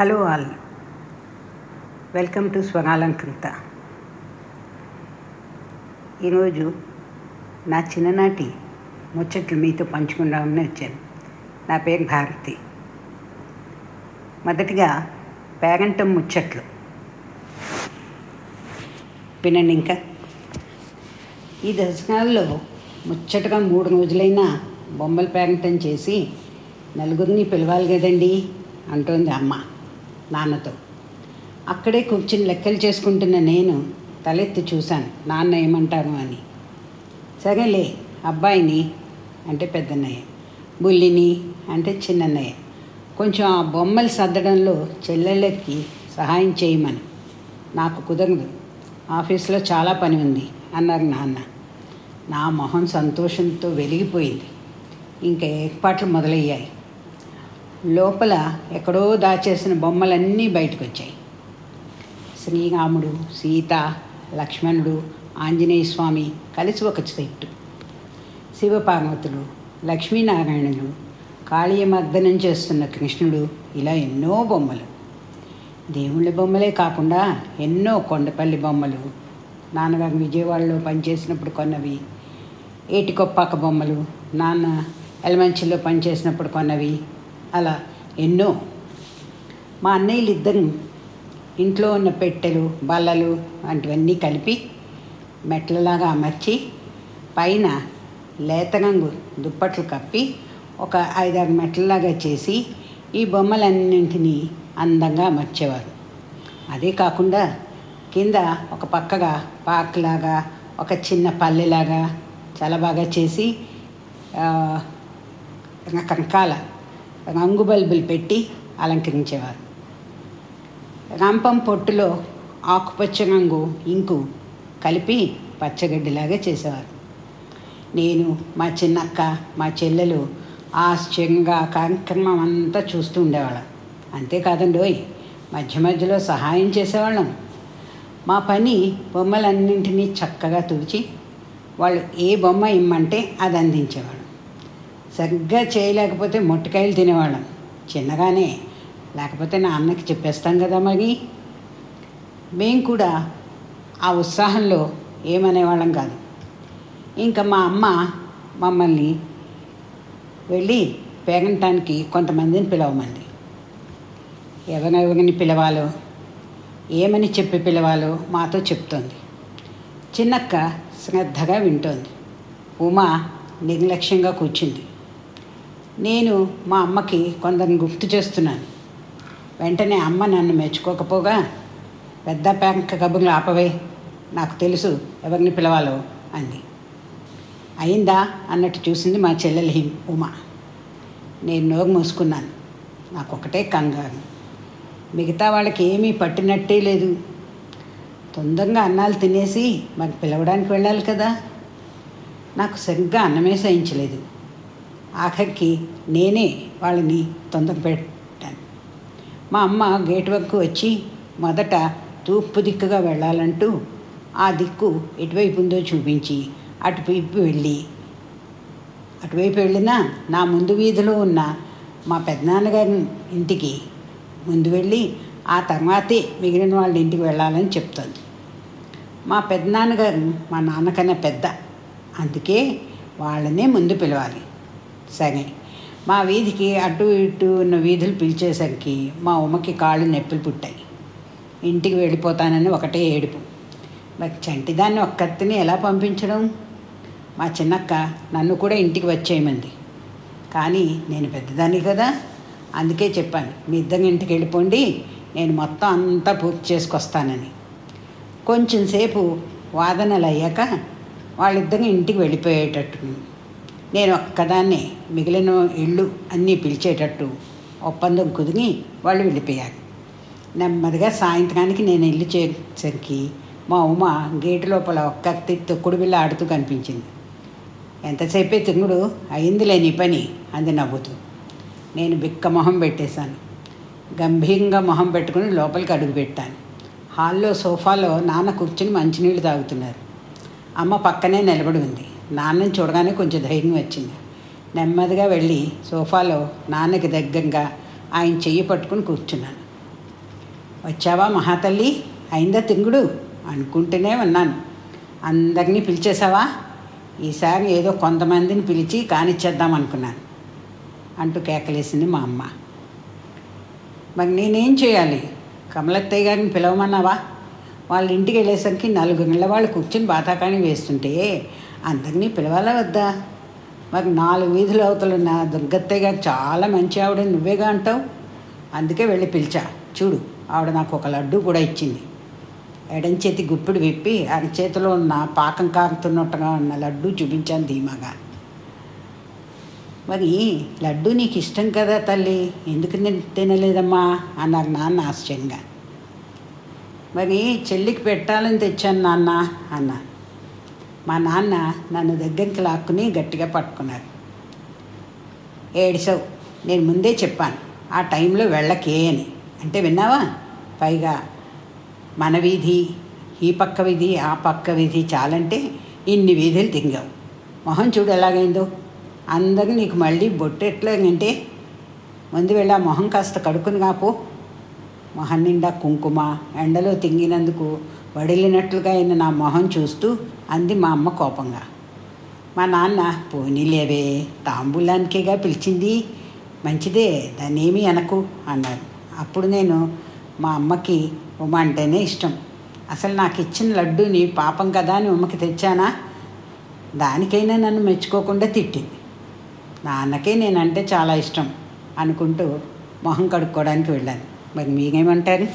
Hello all. Welcome to Swaralankrita ఈరోజు నా చిన్ననాటి ముచ్చట్లు మీతో పంచుకుందామని వచ్చాను. నా పేరు భారతి. మొదటిగా పేరంటం ముచ్చట్లు. వినండి ఇంకా. ఈ దర్శనాల్లో ముచ్చటగా మూడు రోజులైనా బొమ్మల పేరంటం చేసి నలుగురిని పిలవాలి కదండి అంటోంది అమ్మ. నాన్నతో. అక్కడే కూర్చుని లెక్కలు చేసుకుంటున్న నేను తలెత్తి చూశాను. నాన్న ఏమంటాను అని. సరేలే అబ్బాయిని అంటే పెద్దన్నయ్య బుల్లిని అంటే చిన్నన్నయ్య కొంచెం ఆ బొమ్మలు సర్దడంలో చెల్లెళ్ళకి సహాయం చేయమని. నాకు కుదరదు ఆఫీస్లో చాలా పని ఉంది అన్నారు నాన్న. నా మొహం సంతోషంతో వెలిగిపోయింది. ఇంకా ఏర్పాట్లు మొదలయ్యాయి. లోపల ఎక్కడో దాచేసిన బొమ్మలన్నీ బయటకు వచ్చాయి శ్రీరాముడు సీత లక్ష్మణుడు ఆంజనేయ స్వామి కలిసి ఒక చెట్టు శివపార్వతులు లక్ష్మీనారాయణులు కాళీయమర్దనం చేస్తున్న కృష్ణుడు ఇలా ఎన్నో బొమ్మలు. దేవుళ్ళ బొమ్మలే కాకుండా ఎన్నో కొండపల్లి బొమ్మలు. నాన్నగారు విజయవాడలో పనిచేసినప్పుడు కొన్నవి. ఏటికొప్పాక బొమ్మలు. నాన్న ఎలమంచిలో పనిచేసినప్పుడు కొన్నవి. అలా ఎన్నో. మా అన్నయ్యలు ఇద్దరు ఇంట్లో ఉన్న పెట్టెలు బల్లలు వంటివన్నీ కలిపి మెట్లలాగా అమర్చి పైన లేత రంగు దుప్పట్లు కప్పి ఒక ఐదారు మెట్లలాగా చేసి ఈ బొమ్మలన్నింటినీ అందంగా అమర్చేవారు. అదే కాకుండా కింద ఒక పక్కగా పార్క్లాగా ఒక చిన్న పల్లెలాగా చాలా బాగా చేసి రకరకాల రంగు బల్బులు పెట్టి అలంకరించేవారు. రంపం పొట్టులో ఆకుపచ్చ రంగు ఇంకు కలిపి పచ్చగడ్డిలాగా చేసేవారు. నేను మా చిన్నక్క మా చెల్లెలు ఆశ్చర్యంగా కార్యక్రమం అంతా చూస్తూ ఉండేవాళ్ళం. అంతేకాదండోయ్ మధ్య మధ్యలో సహాయం చేసేవాళ్ళం. మా పని బొమ్మలన్నింటినీ చక్కగా తుడిచి వాళ్ళు ఏ బొమ్మ ఇమ్మంటే అది అందించేవాళ్ళు. సరిగ్గా చేయలేకపోతే మొట్టికాయలు తినేవాళ్ళం. చిన్నగానే. లేకపోతే నాన్నకి చెప్పేస్తాం కదా మరి. మేము కూడా ఆ ఉత్సాహంలో ఏమనేవాళ్ళం కాదు. ఇంకా మా అమ్మ మమ్మల్ని వెళ్ళి పేగంటానికి కొంతమందిని పిలవమంది. ఎవరెవరిని పిలవాలో ఏమని చెప్పి పిలవాలో మాతో చెప్తోంది. చిన్నక్క శ్రద్ధగా వింటోంది. ఉమా నిర్లక్ష్యంగా కూర్చుంది. నేను మా అమ్మకి కొందరిని గుర్తు చేస్తున్నాను. వెంటనే అమ్మ నన్ను మెచ్చుకోకపోగా పెద్ద ప్యాంక్ కబుర్లు ఆపవే నాకు తెలుసు ఎవరిని పిలవాలో అంది. అయిందా అన్నట్టు చూసింది మా చెల్లెలు హిమ్ ఉమా. నేను నోరు మూసుకున్నాను. నాకు ఒకటే కంగారు. మిగతా వాళ్ళకి ఏమీ పట్టినట్టే లేదు. తొందరగా అన్నాలు తినేసి మాకు పిలవడానికి వెళ్ళాలి కదా. నాకు సరిగ్గా అన్నమే సహించలేదు. ఆఖరికి నేనే వాళ్ళని తొందర పెట్టాను. మా అమ్మ గేట్ వరకు వచ్చి మొదట తూర్పు దిక్కుగా వెళ్ళాలంటూ ఆ దిక్కు ఎటువైపు ఉందో చూపించి అటువైపు వెళ్ళి అటువైపు వెళ్ళినా నా ముందు వీధిలో ఉన్న మా పెద్దనాన్నగారి ఇంటికి ముందు వెళ్ళి ఆ తర్వాతే మిగిలిన వాళ్ళ ఇంటికి వెళ్ళాలని చెప్తుంది. మా పెద్దనాన్నగారు మా నాన్నకన్నా పెద్ద అందుకే వాళ్ళనే ముందు పిలవాలి. సరే. మా వీధికి అటు ఇటు ఉన్న వీధులు పిలిచేసరికి మా ఉమ్మకి కాళ్ళు నొప్పులు పుట్టాయి. ఇంటికి వెళ్ళిపోతానని ఒకటే ఏడుపు. మరి చంటిదాన్ని ఒక్కత్తిని ఎలా పంపించడం? మా చిన్నక్క నన్ను కూడా ఇంటికి వచ్చేయమంది. కానీ నేను పెద్దదాన్ని కదా అందుకే చెప్పాను మీ ఇద్దరు ఇంటికి వెళ్ళిపోండి నేను మొత్తం అంతా పూర్తి చేసుకొస్తానని. కొంచెం సేపు వాదనలు అయ్యాక వాళ్ళిద్దరు ఇంటికి వెళ్ళిపోయేటట్టు నేను ఒక్కదాన్నే మిగిలిన ఇళ్ళు అన్నీ పిలిచేటట్టు ఒప్పందం కుదిరి వాళ్ళు వెళ్ళిపోయారు. నెమ్మదిగా సాయంత్రానికి నేను ఇల్లు చేసరికి మా ఉమ గేటు లోపల ఒక్క తొక్కుడు బిల్ల ఆడుతూ కనిపించింది. ఎంతసేపే తింగుడు? అయిందిలే నీ పని అంది నవ్వుతూ. నేను బిక్క మొహం పెట్టేశాను. గంభీరంగా మొహం పెట్టుకుని లోపలికి అడుగు పెట్టాను. హాల్లో సోఫాలో నాన్న కూర్చుని మంచినీళ్ళు తాగుతున్నారు. అమ్మ పక్కనే నిలబడి ఉంది. నాన్నని చూడగానే కొంచెం ధైర్యం వచ్చింది. నెమ్మదిగా వెళ్ళి సోఫాలో నాన్నకి దగ్గరగా ఆయన చెయ్యి పట్టుకుని కూర్చున్నాను. వచ్చావా మహాతల్లి? అయిందా తింగుడు? అనుకుంటూనే ఉన్నాను. అందరినీ పిలిచేసావా ఈసారి ఏదో కొంతమందిని పిలిచి కానిచ్చేద్దాం అనుకున్నాను. అంటూ కేకలేసింది మా అమ్మ. మరి నేనేం చేయాలి? కమలత్తయ్య గారిని పిలవమన్నావా? వాళ్ళ ఇంటికి వెళ్ళేసరికి నలుగురు వాళ్ళు కూర్చుని బాతాకాణి వేస్తుంటే అందరినీ పిలవాలా వద్దా? మరి నాలుగు వీధులు అవతలున్న దుర్గత్తయ్య గారు చాలా మంచి ఆవిడ నువ్వేగా అంటావు? అందుకే వెళ్ళి పిలిచా. చూడు ఆవిడ నాకు ఒక లడ్డు కూడా ఇచ్చింది. ఎడం చేతి గుప్పిడి విప్పి ఆయన చేతిలో ఉన్న పాకం కారుతున్నట్టుగా ఉన్న లడ్డు చూపించాను ధీమాగా. మరి లడ్డు నీకు ఇష్టం కదా తల్లి? ఎందుకు తినలేదమ్మా? అన్నారు నాన్న ఆశ్చర్యంగా. మరి చెల్లికి పెట్టాలని తెచ్చాను నాన్న అన్నా మా నాన్న నన్ను దగ్గరికి లాక్కుని గట్టిగా పట్టుకున్నారు. ఏడిసవు నేను ముందే చెప్పాను ఆ టైంలో వెళ్ళకే అని. అంటే విన్నావా? పైగా మన వీధి ఈ పక్క వీధి ఆ పక్క వీధి చాలంటే ఇన్ని వీధులు తింగావు మొహం చూడు ఎలాగైందో. అందరికి నీకు మళ్ళీ బొట్టు ఎట్లాగంటే ముందు వెళ్ళి ఆ మొహం కాస్త కడుక్కుని కాపో. మొహం నిండా కుంకుమ ఎండలో తింగినందుకు వడిలినట్లుగా అయిన నా మొహం చూస్తూ అంది మా అమ్మ కోపంగా. మా నాన్న పోనీలేవే తాంబూలానికేగా పిలిచింది. మంచిదే దాన్నేమీ ఏమీ అనకు అన్నారు అప్పుడు నేను మా అమ్మకి ఉమ అంటేనే ఇష్టం. అసలు నాకు ఇచ్చిన లడ్డూని పాపం కదా అని ఉమ్మకి తెచ్చానా? దానికైనా నన్ను మెచ్చుకోకుండా తిట్టింది నాన్నకే నేనంటే చాలా ఇష్టం అనుకుంటూ మొహం కడుక్కోవడానికి వెళ్ళాను. మరి మీకేమంటారు?